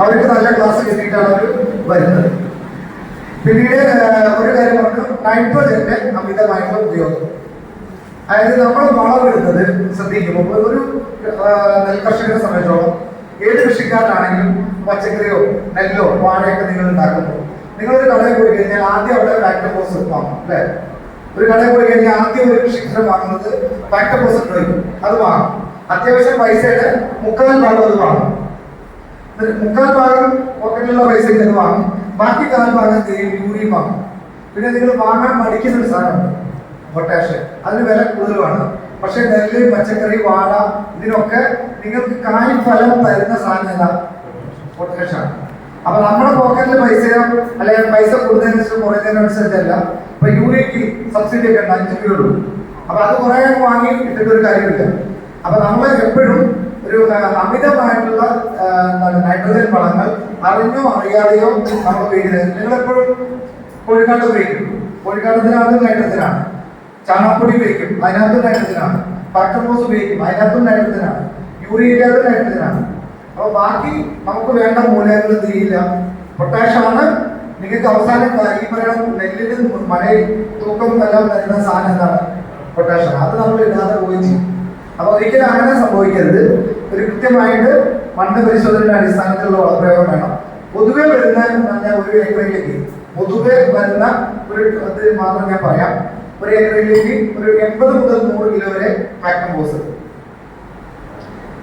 അവർക്ക് നല്ല ക്ലാസ് കിട്ടിയിട്ടാണ് അവർ വരുന്നത്. പിന്നീട് ഒരു കാര്യം പറഞ്ഞു. നൈട്രോജന്റെ അമിതമായിട്ടുള്ള ഉപയോഗം. അതായത് നമ്മൾ വളമിടുന്നത് ശ്രദ്ധിക്കുമ്പോൾ ഒരു നെൽകർഷകരെ സംബന്ധിച്ചോളം ഏത് കൃഷിക്കാരനാണെങ്കിലും പച്ചക്കറിയോ നെല്ലോ വാഴയൊക്കെ നിങ്ങൾ ഉണ്ടാക്കുമ്പോൾ നിങ്ങളൊരു കടയിൽ പോയി കഴിഞ്ഞാൽ ആദ്യം അവിടെ ഫാക്ടോസ് വാങ്ങും അല്ലേ? ഒരു കടയിൽ പോയി കഴിഞ്ഞാൽ ആദ്യം ഒരു കൃഷിക്കാരൻ വാങ്ങുന്നത് ഫാക്ടോസ് പോസ്റ്റ് അത് വാങ്ങും. അത്യാവശ്യം പൈസയുടെ മുക്കാൽ ഭാഗം അത് വാങ്ങും. മുക്കാൽ ഭാഗം പോക്കറ്റിലുള്ള പൈസ ഇത് വാങ്ങും. ബാക്കി കാൽ ഭാഗം ചെയ്യും യൂറിയും വാങ്ങും. പിന്നെ നിങ്ങൾ വാങ്ങാൻ മടിക്കുന്ന ഒരു സാധനമുണ്ട്. പൊട്ടാഷ് അതിന് വില കൂടുതലുമാണ്. പക്ഷെ നെല്ല് പച്ചക്കറി വാഴ ഇതിനൊക്കെ നിങ്ങൾക്ക് കായ് ഫലം തരുന്ന സാധനം ഏതാ പൊട്ടാഷാണ് അപ്പൊ നമ്മുടെ പോക്കറ്റിൽ പൈസയോ അല്ലെങ്കിൽ പൈസ കൂടുന്നതിനനുസരിച്ച് കുറയുന്നതിനനുസരിച്ചല്ല. ഇപ്പൊ യൂറിയക്ക് സബ്സിഡി ഒക്കെ ഉണ്ട് അഞ്ച് രൂപ ഉള്ളൂ. അപ്പൊ അത് കുറെ വാങ്ങി ഇട്ടിട്ടൊരു കാര്യമില്ല. അപ്പൊ നമ്മൾ എപ്പോഴും ഒരു അമിതമായിട്ടുള്ള എന്താണ് നൈട്രജൻ വളങ്ങൾ അറിഞ്ഞോ അറിയാതെയോ നമ്മൾ ഉപയോഗിക്കുന്നത്. നിങ്ങൾ എപ്പോഴും കോഴിക്കാട്ട് ഉപയോഗിക്കും കോഴിക്കാട്ടത്തിനകത്ത് നൈട്രജനാണ് ചാണകപ്പൊടി ഉപയോഗിക്കും. അതിനകത്തും നൈട്രജനാണ് ഫാക്ടർമോസ് ഉപയോഗിക്കും. അതിനകത്തും നൈട്രജനാണ് യൂറിയയിലും നൈട്രജനാണ് അപ്പൊ ബാക്കി നമുക്ക് വേണ്ട മൂലകങ്ങൾ ചെയ്യില്ല. പൊട്ടാഷാണ് നിങ്ങൾക്ക് അവസാനം ഈ പറയുന്ന നെല്ലിന് മഴ തൂക്കം എല്ലാം തരുന്ന സാധനം എന്താണ്? പൊട്ടാഷാണ് അത് നമ്മൾ ഇല്ലാതെ പോയി ചെയ്യും. അപ്പൊ ഒരിക്കലും അങ്ങനെ സംഭവിക്കരുത്. ഒരു കൃത്യമായിട്ട് മണ്ണ് പരിശോധനയുടെ അടിസ്ഥാനത്തിലുള്ള വളപ്രയോഗം വേണം. പൊതുവെ വരുന്ന പറഞ്ഞാൽ ഒരു ഏക്കറിലേക്ക് പൊതുവെ വരുന്ന ഒരു മാത്രം ഞാൻ പറയാം. ഒരു ഏക്കറിലേക്ക് ഒരു എൺപത് മുതൽ നൂറ് കിലോ വരെ ഫാക്ടംബോസ്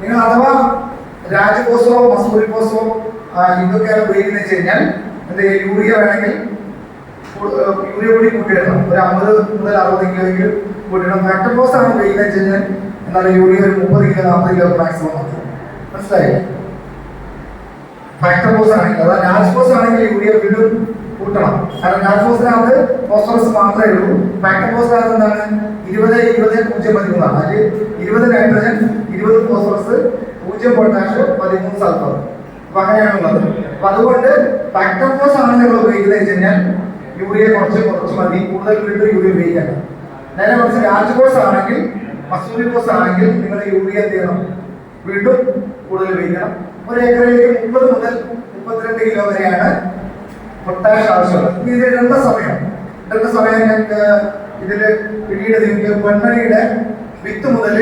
നിങ്ങൾ അഥവാ രാജകോസോ മസൂരി കോസോ ഇതൊക്കെ ഉപയോഗിക്കുന്ന വെച്ച് കഴിഞ്ഞാൽ എന്ത് യൂറിയ വേണമെങ്കിൽ യൂറിയ കൂടി കൂട്ടിയിടണം. ഒരു അമ്പത് മുതൽ അറുപത് കിലോയ്ക്ക് കൂട്ടിയിടണം. ഫാക്ടംബോസ് ആണ് ഉപയോഗിക്കുന്നത് വെച്ച് കഴിഞ്ഞാൽ എന്താണ് യൂറിയ ഒരു മുപ്പത് കിലോ നാൽപ്പത് കിലോ മാക്സിമം മതി മനസ്സിലായി? ആണെങ്കിൽ ആണെങ്കിൽ യൂറിയ വീണ്ടും കൂട്ടണം. കാരണം രാജ്ഫോസിനകത്ത് ഫോസ്ഫറസ് മാത്രമേ ഉള്ളൂ. ഫാക്ടംബോസിനകത്ത് എന്താണ്? ഇരുപത് ഇരുപത് പൂജ്യം പതിമൂന്നാണ്. അതിൽ ഇരുപത് നൈട്രജൻ ഇരുപത് ഫോസ്ഫറസ് പൂജ്യം പൊട്ടാഷ് പതിമൂന്ന് സൾഫർ അപ്പൊ അങ്ങനെയാണുള്ളത്. അപ്പൊ അതുകൊണ്ട് ഫാക്ടംബോസ് ആണ് നിങ്ങൾ ഉപയോഗിക്കുന്നത് വെച്ച് കഴിഞ്ഞാൽ യൂറിയ കുറച്ച് കുറച്ച് മതി. കൂടുതൽ വീണ്ടും യൂറിയ ഉപയോഗിക്കണം നേരെ കുറച്ച് രാജ്കോസ് ആണെങ്കിൽ മസൂരി കോസ് ആണെങ്കിൽ നിങ്ങൾ യൂറിയ എന്ത് ചെയ്യണം വീണ്ടും കൂടുതൽ ഉപയോഗിക്കണം. ഒരു ഏക്കറിലേക്ക് മുപ്പത് മുതൽ മുപ്പത്തിരണ്ട് കിലോ വരെയാണ് പൊട്ടാഷ് ആവശ്യമുള്ളത്. ഇത് ഇടേണ്ട സമയം. ഇടേണ്ട സമയം ഞങ്ങൾക്ക് ഇതിൽ പിന്നീട് നിങ്ങൾക്ക് പൊന്മണിയുടെ വിത്ത് മുതൽ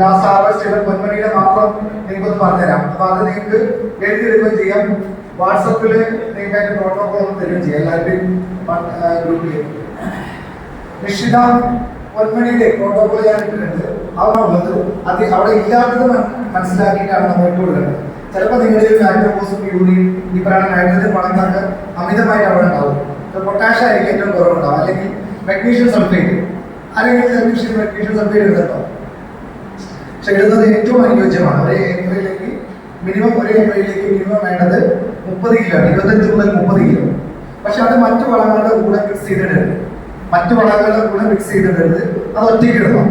ലാസ്റ്റ് ഹാർവസ്റ്റ് ചെയ്ത പൊന്മണിയുടെ മാത്രം നിങ്ങൾക്കൊന്ന് പറഞ്ഞുതരാം. അപ്പൊ അത് നിങ്ങൾക്ക് എഴുതിയെടുക്കുകയും ചെയ്യാം. വാട്സപ്പിൽ നിങ്ങൾക്ക് അതിന്റെ പ്രോട്ടോകോൾ ഒന്ന് തരികയും ചെയ്യാം. എല്ലാവരുടെയും ഗ്രൂപ്പിൽ നിശ്ചിത പൊന്മണിയുടെ പ്രോട്ടോകോൾ ഞാൻ ഇട്ടിട്ടുണ്ട് അവിടെ ഉള്ളത് അത് അവിടെ ഇല്ലാത്തത് മന- മനസ്സിലാക്കിയിട്ടാണ് നമ്മൾ ഇട്ട് കൊടുക്കുന്നത് ചിലപ്പോൾ നിങ്ങളുടെ ഈ ഫാക്ടർബോസും യൂറിയും ഈ പറയുന്ന നൈട്രജൻ വളങ്ങളൊക്കെ അമിതമായിട്ട് അവിടെ ഉണ്ടാവും. പൊട്ടാഷ്യം ആയിരിക്കും ഏറ്റവും കുറവുണ്ടാവും അല്ലെങ്കിൽ മെഗ്നീഷ്യം സൾഫേറ്റ് അല്ലെങ്കിൽ മെഗ്നീഷ്യം മെഗ്നീഷ്യം സൾഫേറ്റ് ഉണ്ടാവും പക്ഷെ ഇടുന്നത് ഏറ്റവും അനുയോജ്യമാണ്. ഒരു ഏക്കറിലേക്ക് മിനിമം ഒരു ഏക്കറിലേക്ക് മിനിമം വേണ്ടത് മുപ്പത് കിലോ ഇരുപത്തഞ്ച് മുതൽ മുപ്പത് കിലോ പക്ഷെ അത് മറ്റു വളങ്ങളുടെ കൂടെ മിക്സ് ചെയ്തിടരുത് മറ്റു വളങ്ങളുടെ കൂടെ മിക്സ് ചെയ്തിടരുത്. അത് ഒറ്റയ്ക്ക് ഇടണം.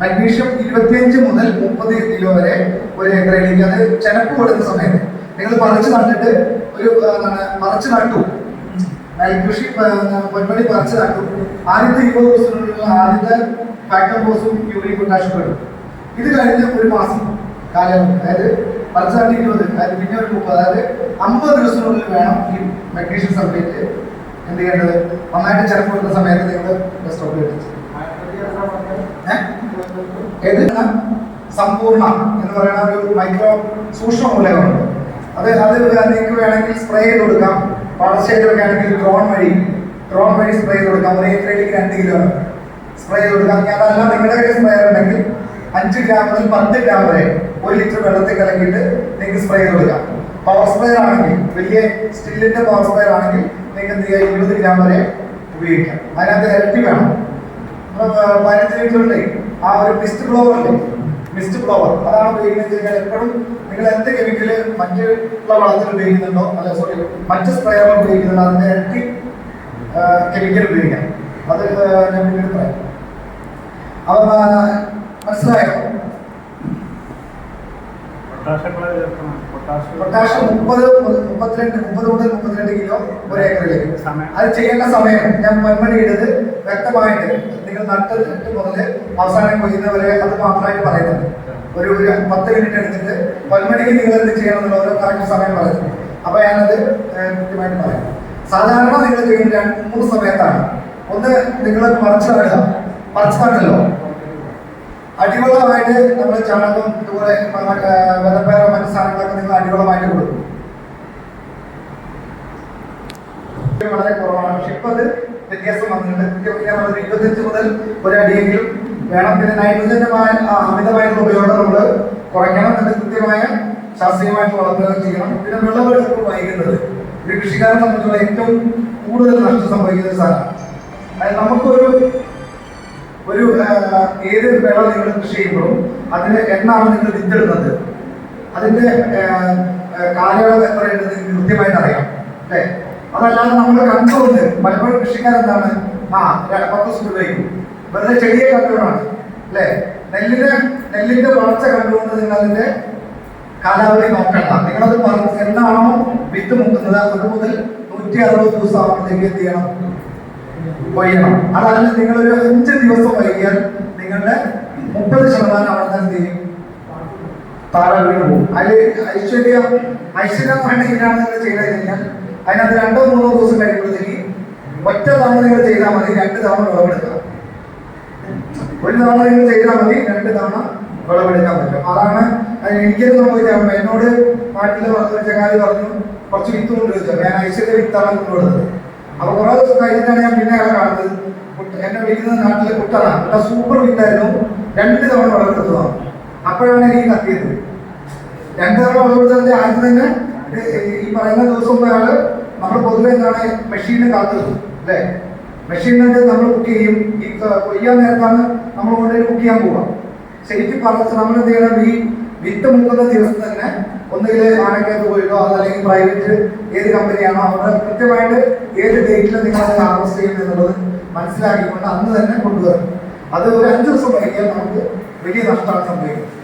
മഗ്നീഷ്യം ഇരുപത്തിയഞ്ച് മുതൽ മുപ്പത് കിലോ വരെ ഒരു ഏക്കറിലേക്ക് അത് ചെനപ്പ് കൊടുക്കുന്ന സമയത്ത്. നിങ്ങൾ പറിച്ച് നട്ടിട്ട് ഒരു പറിച്ച് നട്ടു. നെൽകൃഷി പൊന്മണി പറിച്ച് നട്ടു. ആദ്യത്തെ ഇരുപത് ദിവസത്തിനുള്ള ആദ്യത്തെ ഫാക്ടർ ബോസും യൂറിയ പൊട്ടാഷും ഇടും ഇത് കഴിഞ്ഞ ഒരു മാസം കാലം അതായത് പറിച്ചാട്ടി ഇരുപത് അതായത് പിന്നെ ഒരു മുപ്പത് അതായത് അമ്പത് ദിവസത്തിനുള്ളിൽ വേണം ഈ മഗ്നീഷ്യം സൾഫേറ്റ് എന്ത് ചെയ്യേണ്ടത്? നന്നായിട്ട് ചിലപ്പോൾ കൊടുക്കുന്ന സമയത്ത് നിങ്ങൾ സ്റ്റോപ്പ് ചെയ്ത് ഏത്? സമ്പൂർണ എന്ന് പറയുന്ന ഒരു മൈക്രോ സൂക്ഷ്മ മൂലകമുണ്ട്. അത് അത് നിങ്ങൾക്ക് വേണമെങ്കിൽ സ്പ്രേ ചെയ്ത് കൊടുക്കാം. പാടശേഖരമൊക്കെ ആണെങ്കിൽ ഡ്രോൺ വഴി ഡ്രോൺ വഴി സ്പ്രേ ചെയ്ത് കൊടുക്കാം. ഒരു ഏക്കറിലേക്ക് രണ്ട് കിലോ സ്പ്രേ ചെയ്ത് കൊടുക്കാം. അതല്ല നിങ്ങളുടെ കയ്യിൽ സ്പ്രേ ഉണ്ടെങ്കിൽ അഞ്ച് ഗ്രാം മുതൽ പത്ത് ഗ്രാം വരെ ഒരു ലിറ്റർ വെള്ളത്തിൽ കലക്കിയിട്ട് നിങ്ങൾക്ക് സ്പ്രേ ചെയ്ത് കൊടുക്കാം. പവർ സ്പെയർ ആണെങ്കിൽ വലിയ സ്റ്റില്ലിന്റെ പവർ സ്പെയർ ആണെങ്കിൽ നിങ്ങൾക്ക് എന്ത് ചെയ്യാം? ഇരുപത് ഗ്രാം വരെ ഉപയോഗിക്കാം. അതിനകത്ത് ഇരട്ടി വേണം. പതിനഞ്ച് ലിറ്ററിന്റെ ആ ഒരു മിസ്റ്റ് ബ്ലോവർ അല്ലേ മിസ്റ്റ് ബ്ലോവർ അതാണ് ഉപയോഗിക്കുന്നത് എപ്പോഴും നിങ്ങൾ എന്ത് കെമിക്കൽ മറ്റുള്ള വളത്തിൽ ഉപയോഗിക്കുന്നുണ്ടോ? അല്ല സോറി മറ്റ് സ്പ്രേകൾ ഉപയോഗിക്കുന്നുണ്ടോ? അതിന്റെ ഇരട്ടി കെമിക്കൽ ഉപയോഗിക്കാം. അത് ഞാൻ പിന്നീട് പറയാം. അപ്പം മനസ്സിലായോ? പൊട്ടാഷ് മുപ്പത് മുപ്പത്തിരണ്ട് മുപ്പത് മുതൽ മുപ്പത്തിരണ്ട് കിലോ ഒരു ഏക്കറിലേക്ക്. അത് ചെയ്യേണ്ട സമയം ഞാൻ മുൻപടി ഇടത് വ്യക്തമായിട്ട് നിങ്ങൾ നട്ടത് നട്ട് മുതൽ അവസാനം കൊയ്യുന്നവരെ അത് മാത്രമായിട്ട് പറയുന്നുണ്ട്. ഒരു ഒരു പത്ത് മിനിറ്റ് എടുത്തിട്ട് പൊന്മണിക്ക് നിങ്ങൾ എന്ത് ചെയ്യണം എന്നുള്ള ഓരോ കറക്റ്റ് സമയം പറയുന്നു. അപ്പൊ ഞാനത് കൃത്യമായിട്ട് പറയാം. സാധാരണ നിങ്ങൾ ചെയ്യുന്ന രണ്ട് മൂന്ന് സമയത്താണ്. ഒന്ന് നിങ്ങൾ പറിച്ചു നടുക. പറിച്ചു നട്ടല്ലോ. അടിവളമായിട്ട് നമ്മൾ ചാണകം ഇതുപോലെ വെള്ളപ്പേറ മറ്റു സാധനങ്ങളൊക്കെ നിങ്ങൾ അടിവളമായിട്ട് കൊടുക്കും. വളരെ കുറവാണ്. പക്ഷെ ഇപ്പൊ അത് വ്യത്യാസം വന്നിട്ടുണ്ട്. ഇരുപത്തിയഞ്ച് മുതൽ ഒരടിയെങ്കിലും വേണം. പിന്നെ നൈട്രജന്റെ അമിതമായിട്ടുള്ള ഉപയോഗം നമ്മൾ കുറയ്ക്കണം എന്ന് കൃത്യമായ ശാസ്ത്രീയമായിട്ട് വളർത്തുകയും ചെയ്യണം. പിന്നെ വിളവെടുപ്പ് വൈകുന്നത്. ഒരു കൃഷിക്കാരെ സംബന്ധിച്ചുള്ള ഏറ്റവും കൂടുതൽ നഷ്ടം സംഭവിക്കുന്ന സാധനം അതായത് നമുക്കൊരു ഒരു ഏത് വിള നിങ്ങൾ കൃഷി ചെയ്യുമ്പോഴും അതിന് എന്നാണ് നിങ്ങൾ വിത്തിടുന്നത്. അതിന്റെ കാലയളവ് എത്രയുണ്ടെന്ന് നിങ്ങൾക്ക് കൃത്യമായിട്ട് അറിയാം. അല്ലേ? അതല്ലാതെ നമ്മൾ കണ്ടുകൊണ്ട് പലപ്പോഴും കൃഷിക്കാരെന്താണ്? ആ പത്ത് ദിവസം ഉപയോഗിക്കും വെറുതെ ചെടിയെ കണ്ടുകൊണ്ടാണ്. അല്ലേ? നെല്ലിനെ നെല്ലിന്റെ വളർച്ച കണ്ടുകൊണ്ട് നിങ്ങൾ അതിന്റെ കാലാവധി നോക്കണ്ട. നിങ്ങളത് പറഞ്ഞ് വിത്ത് മുക്കുന്നത് അത് മുതൽ നൂറ്റി അറുപത് ദിവസം ആവുമ്പോഴത്തേക്ക് എന്ത് ചെയ്യണം? കൊയ്യണം അതല്ല നിങ്ങൾ ഒരു അഞ്ച് ദിവസം വൈകിയാൽ നിങ്ങളുടെ മുപ്പത് ശതമാനം അവിടെ നിന്ന് എന്ത് ചെയ്യും? താഴെ വീണ് പോകും. അതിൽ ഐശ്വര്യ ഐശ്വര്യം എന്ന് ഇതിനാണ് നിങ്ങൾ ചെയ്ത് കഴിഞ്ഞാൽ അതിനകത്ത് രണ്ടോ മൂന്നോ ദിവസം കഴിയുമ്പോഴത്തേക്ക് ഒറ്റ തവണ നിങ്ങൾ ചെയ്താൽ മതി രണ്ട് തവണ വിളവെടുക്കാം. ഒരു തവണ നിങ്ങൾ ചെയ്താൽ മതി രണ്ട് തവണ വിളവെടുക്കാൻ പറ്റും. അതാണ് എനിക്ക് സംഭവിച്ചാൽ എന്നോട് നാട്ടിൽ പറഞ്ഞു ചങ്ങാതി പറഞ്ഞു കുറച്ച് വിത്ത് കൊണ്ടുവച്ചു ഞാൻ ഐശ്വര്യ വിത്താണ് കൊണ്ടുവരുന്നത് അപ്പൊ കുറെ ദിവസം കഴിഞ്ഞിട്ടാണ് ഞാൻ പിന്നെ അയാളെ കാണുന്നത് എന്നെ വിളിക്കുന്നത് നാട്ടിലെ കുട്ടനാണ്. കുട്ട സൂപ്പർ വിട്ടായിരുന്നു രണ്ട് തവണ വളർത്തുന്നതാണ് അപ്പോഴാണ് എനിക്ക് കത്തിയത്. രണ്ട് തവണ വളർത്തുന്നതിന്റെ ആദ്യം തന്നെ ഈ പറയുന്ന ദിവസം അയാൾ നമ്മൾ പൊതുവെ എന്താണ് മെഷീനിൽ കാത്തു അല്ലെ? മെഷീനിൽ നമ്മൾ കുക്ക് ചെയ്യും. ഈ കൊയ്യാൻ നേരത്താണ് നമ്മൾ കൊണ്ടുപോയി കുക്ക് ചെയ്യാൻ പോവാം ശരിക്കും പറഞ്ഞാൽ നമ്മൾ എന്ത് ചെയ്യണം? ഈ വിത്ത് മുക്കുന്ന ദിവസം തന്നെ ഒന്നുകിൽ ആനക്കകത്ത് പോയിട്ടോ അതല്ലെങ്കിൽ പ്രൈവറ്റ് ഏത് കമ്പനിയാണോ അവിടെ കൃത്യമായിട്ട് ഏത് ഡേറ്റിൽ നിങ്ങൾ അത് ഹാർവസ്റ്റ് ചെയ്യും എന്നുള്ളത് മനസ്സിലാക്കിക്കൊണ്ട് അന്ന് തന്നെ കൊണ്ടുവരണം. അത് ഒരു അഞ്ച് ദിവസം വൈകിയാൽ നമുക്ക് വലിയ നഷ്ടമാണ് സംഭവിക്കുന്നത്.